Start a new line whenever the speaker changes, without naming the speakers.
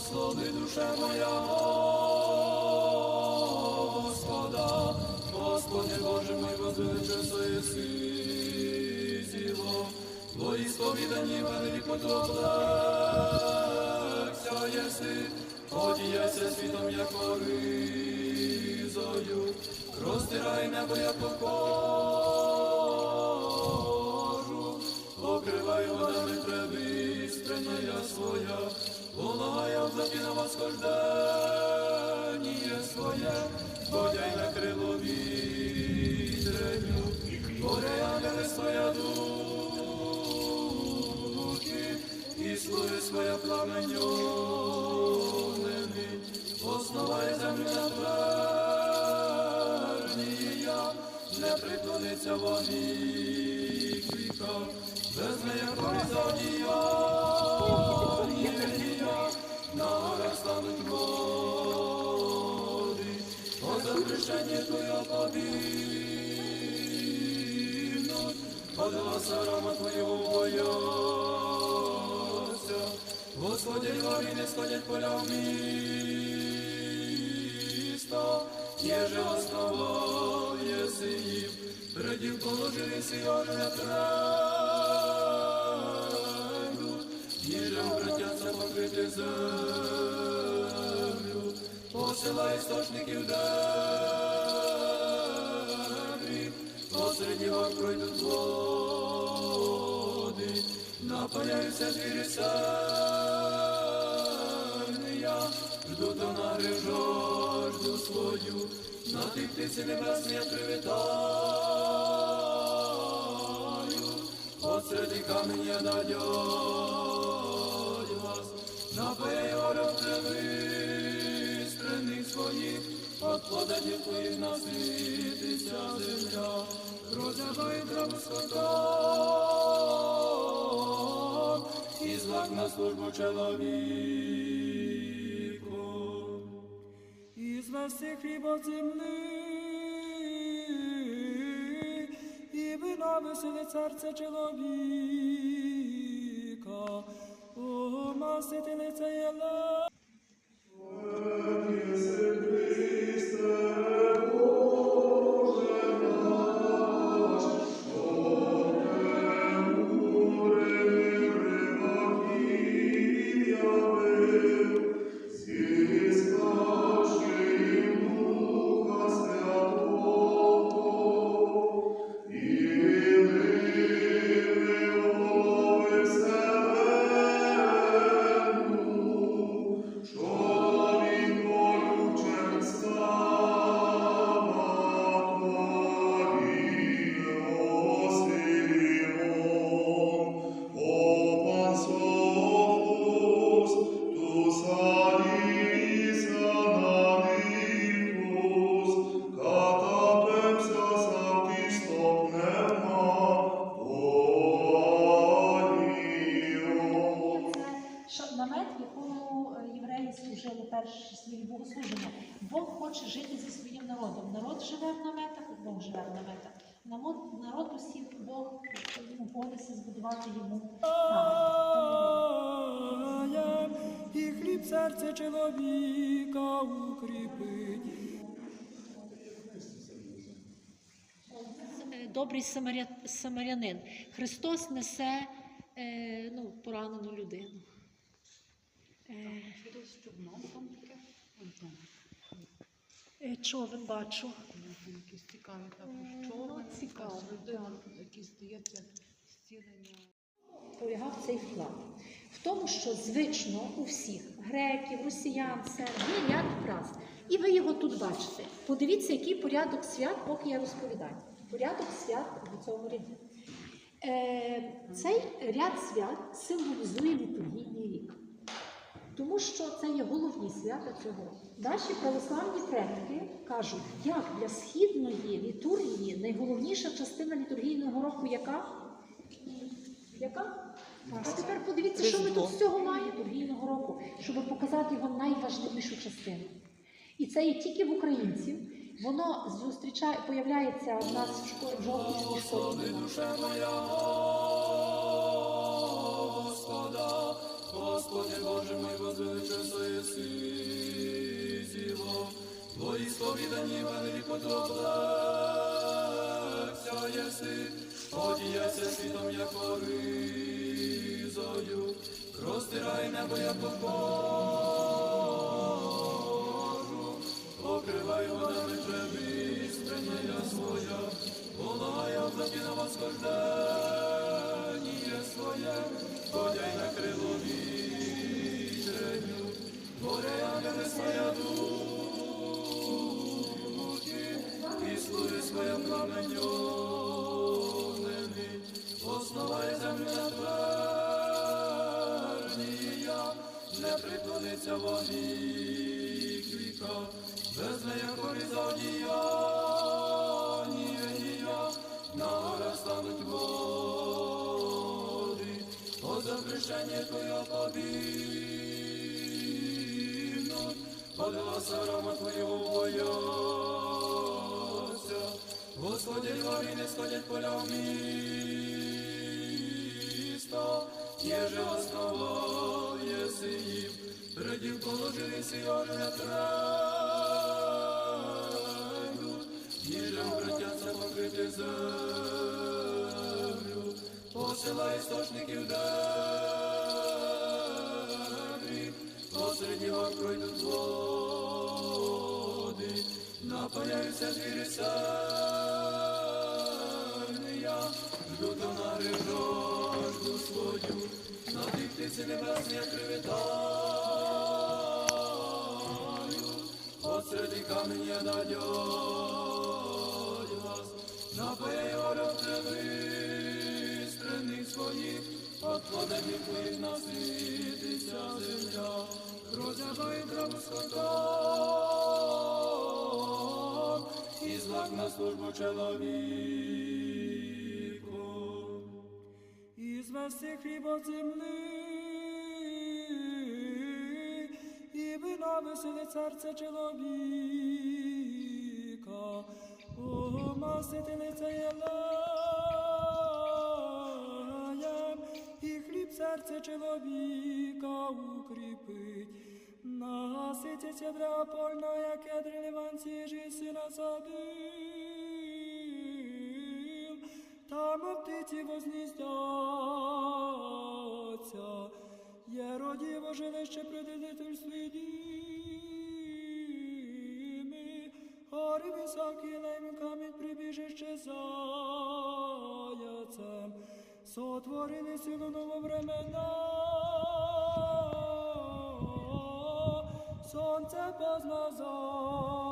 Благослови душа моя Господа, Господи Боже мой, возвеличился єси зіло, во ісповіданні велико облегся єси, одіяйся світом, як ризою, розтирай небо, як кожу, покривай водами превистрення своя, в закина восхождення своє, бодяй на крило вітреню, горе ангели своя духи, і слуги своя пламеньоними, основає землю на твердія, не приклониться во вік віка, без нея порізання, о запрещенні твоє побігнуть, от гласа рома твоєго бояться. Господи, львові не сходять поля в місто, єже основав єси їм, придів положили си орне тренду, ніже обратяться покрити землю, посила істочників дебрі, посеред його пройдуть води, напаяються звірі сильния, жду то на жажду свою, на тих птиці небесні я привітаю, посреди каменя надять вас, напає орел привистрених своїх, от плодадів твоїх насититься земля, розрябає траву скотом, і на службу чоловіку.
І звести хліба земли, і вина веселе серце чоловіка,
перші свої богослуження. Бог хоче жити зі своїм народом. Народ живе в наметах, Бог живе в наметах. Народ, усіх Бог йому збудувати йому
І хліб серце чоловіка укріпить.
Е, Добрий самарянин. Христос несе е, ну, поранену людину. Е, човен бачу.
Якісь цікаві
Ну,
також човен,
цікаво,
якась здається зцілення.
полягав цей вклад. В тому, що звично у всіх греків, росіян, сербів є ряд фраз. І ви його тут бачите. Подивіться, який порядок свят, поки я розповідаю. Порядок свят в цьому ряді. Е, цей ряд свят символізує літургійний рік. Тому що це є головні свята цього. Наші православні предки кажуть, як для східної літургії найголовніша частина літургійного року яка? Яка? А тепер подивіться, що ми тут з цього маємо літургійного року, щоб показати його найважливішу частину. І це є тільки в українців. Воно зустрічає, появляється в нас в школі в жовтівській школі.
Господи Боже мой, возвеличився Твої сповідані велико доблеся єси, одіяйся світом, як ризою, розтирай небо, як кожу, покривай водами стремлення своя, волая в на восхождення своє, ходяй на крило вітреню, горе ангели своя духи, і слуги своє пламеньонені, основає землю на твердія, не приклониться вовік віка, без неї коріза одіяння, на горах стануть води, о запрещення Твоє побігнуть, от гласа рома Твоєго бояться. Господи, дворі не сходять поля в місто, єже основав єси їм, придів положили сіори на тренду, ніже обратяться покрити землю, посила істочників дебрі, посеред гор пройдуть води, напаяються звірі сильні, я жду до свою, на тих птиці небесні я привітаю, посеред камені я надію вас, напаяй город стрених своїх, от плодів твоїх насититься земля, розябає траву скотом, і злак на службу чоловіку.
І звести хліб земли, і вина веселе царце чоловіка, о масити лице єлеєм, і хліб серце чоловіка Насититься дра польна, як ядри ливанці, жиси насадив, там птиці возніздяться, є родіво жилище предидительстві діми, гори високі лем камінь прибіжище заяцем, сотворили силу нововремена. сонце познав